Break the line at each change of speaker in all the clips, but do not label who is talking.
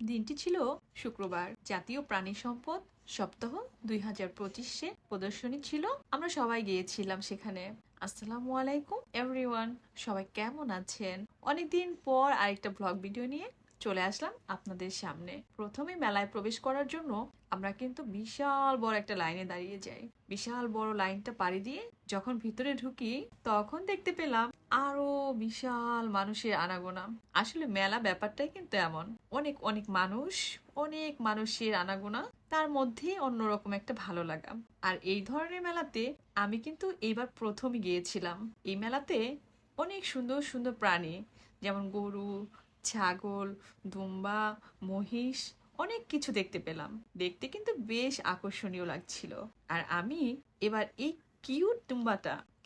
দিনটি ছিল শুক্রবার। জাতীয় প্রাণী সম্পদ সপ্তাহ দুই হাজার পঁচিশে প্রদর্শনী ছিল। আমরা সবাই গিয়েছিলাম সেখানে। আসসালামু আলাইকুম এভরিওয়ান সবাই কেমন আছেন? অনেকদিন পর আরেকটা ব্লগ ভিডিও নিয়ে চলে আসলাম আপনাদের সামনে। প্রথমে মেলায় প্রবেশ করার জন্য আমরা কিন্তু বিশাল বড় একটা লাইনে দাঁড়িয়ে যাই। বিশাল বড় লাইনটা পাড়ি দিয়ে যখন ভিতরে ঢুকি, তখন দেখতে পেলাম আরও বিশাল মানুষের আনাগোনা। আসলে মেলা ব্যাপারটাই কিন্তু এমন। অনেক অনেক মানুষ, অনেক মানুষের আনাগোনা, তার মধ্যে অন্যরকম একটা ভালো লাগা। আর এই ধরনের মেলাতে আমি কিন্তু এইবার প্রথম গিয়েছিলাম। এই মেলাতে অনেক সুন্দর সুন্দর প্রাণী, যেমন গরু, ছাগল, দুম্বা, মহিষ, অনেক কিছু দেখতে পেলাম। দেখতে কিন্তু বেশ আকর্ষণীয় লাগছিল। আর আমি এবার এই কিউট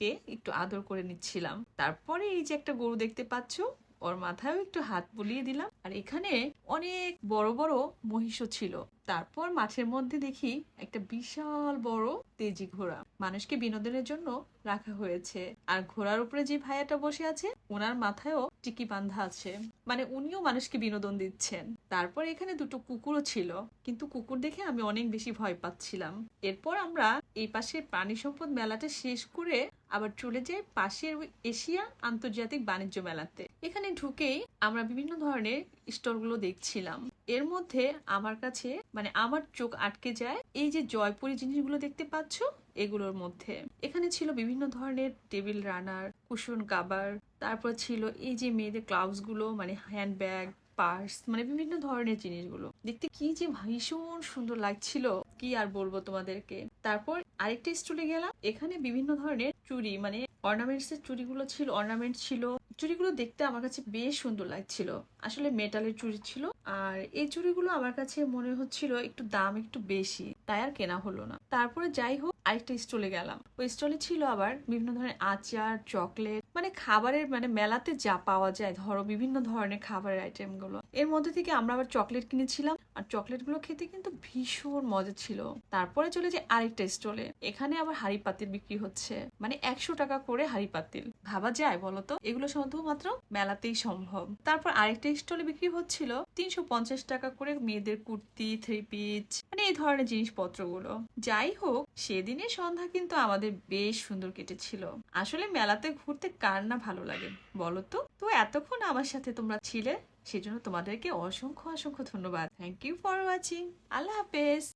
দুম্বাটাকে একটু আদর করে নিচ্ছিলাম। তারপরে এই যে একটা গরু দেখতে পাচ্ছ, ওর মাথায়ও একটু হাত বুলিয়ে দিলাম। আর এখানে অনেক বড় বড় মহিষও ছিল। তারপর মাঠের মধ্যে দেখি একটা বিশাল বড় তেজি ঘোড়া। মানুষকে বিনোদনের জন্য রাখা হয়েছে। আর ঘোড়ার উপরে যে ভাইয়াটা বসে আছে ওনার মাথায়ও টিকি বান্ধা আছে। মানে উনিও মানুষকে বিনোদন দিচ্ছেন। তারপর এখানে দুটো কুকুরও ছিল। কিন্তু কুকুর দেখে আমি অনেক বেশি ভয় পাচ্ছিলাম। এরপর আমরা এই পাশে প্রাণী সম্পদ মেলাটা শেষ করে আবার চলে যাই পাশের এশিয়া আন্তর্জাতিক বাণিজ্য মেলাতে। এখানে ঢুকেই আমরা বিভিন্ন ধরনের স্টলগুলো দেখছিলাম। এর মধ্যে আমার কাছে মানে আমার চোখ আটকে যায়। এই যে জয়পুরি জিনিসগুলো দেখতে পাচ্ছ, এগুলোর মধ্যে। এখানে ছিল বিভিন্ন ধরনের টেবিল রানার, কুশন কাবার, তারপর ছিল এই যে মেয়েদের ক্লাউজগুলো মানে হ্যান্ড ব্যাগ পার্স মানে বিভিন্ন ধরনের জিনিসগুলো। দেখতে কি যে ভীষণ সুন্দর লাগছিল, কি আর বলব তোমাদেরকে। তারপর আরেকটা স্টলে গেলাম, এখানে বিভিন্ন ধরনের চুড়ি মানে অর্নামেন্টস এর চুড়িগুলো ছিল অর্নামেন্ট ছিল। চুড়িগুলো দেখতে আমার কাছে বেশ সুন্দর লাগছিল। আসলে মেটালের চুড়ি ছিল আর এই চুড়িগুলো আমার কাছে মনে হচ্ছিল একটু দাম একটু বেশি, তাই আর কেনা হলো না। তারপরে যাই হোক, আরেকটা স্টলে গেলাম। ওই স্টলে ছিল আবার বিভিন্ন ধরনের আচার, চকলেট মানে খাবারের মানে মেলাতে যা পাওয়া যায়, ধরো বিভিন্ন ধরনের খাবারের আইটেমগুলো এর মধ্যে থেকে আমরা আবার চকলেট কিনেছিলাম আর চকলেটগুলো খেতে কিন্তু ভীষণ মজা ছিল। তারপরে চলে যে আরেকটা স্টলে। এখানে আবার হাড়ি পাতিল বিক্রি হচ্ছে। মানে একশো টাকা করে হাড়ি পাতিল। ভাবা যায় বলতো এগুলো শুধুমাত্র মেলাতেই সম্ভব। তারপর আরেকটা স্টলে বিক্রি হচ্ছিল তিনশো পঞ্চাশ টাকা করে মেয়েদের কুর্তি থ্রি পিচ মানে এই ধরনের জিনিসপত্রগুলো। যাই হোক, সেদিনের সন্ধ্যা কিন্তু আমাদের বেশ সুন্দর কেটেছিল। আসলে মেলাতে ঘুরতে কার না ভালো লাগে, বলো তো? তো এতক্ষণ আমার সাথে তোমরা ছিলে, সেজন্য তোমাদেরকে অসংখ্য অসংখ্য ধন্যবাদ। থ্যাংক ইউ ফর ওয়াচিং আল্লাহ হাফেজ।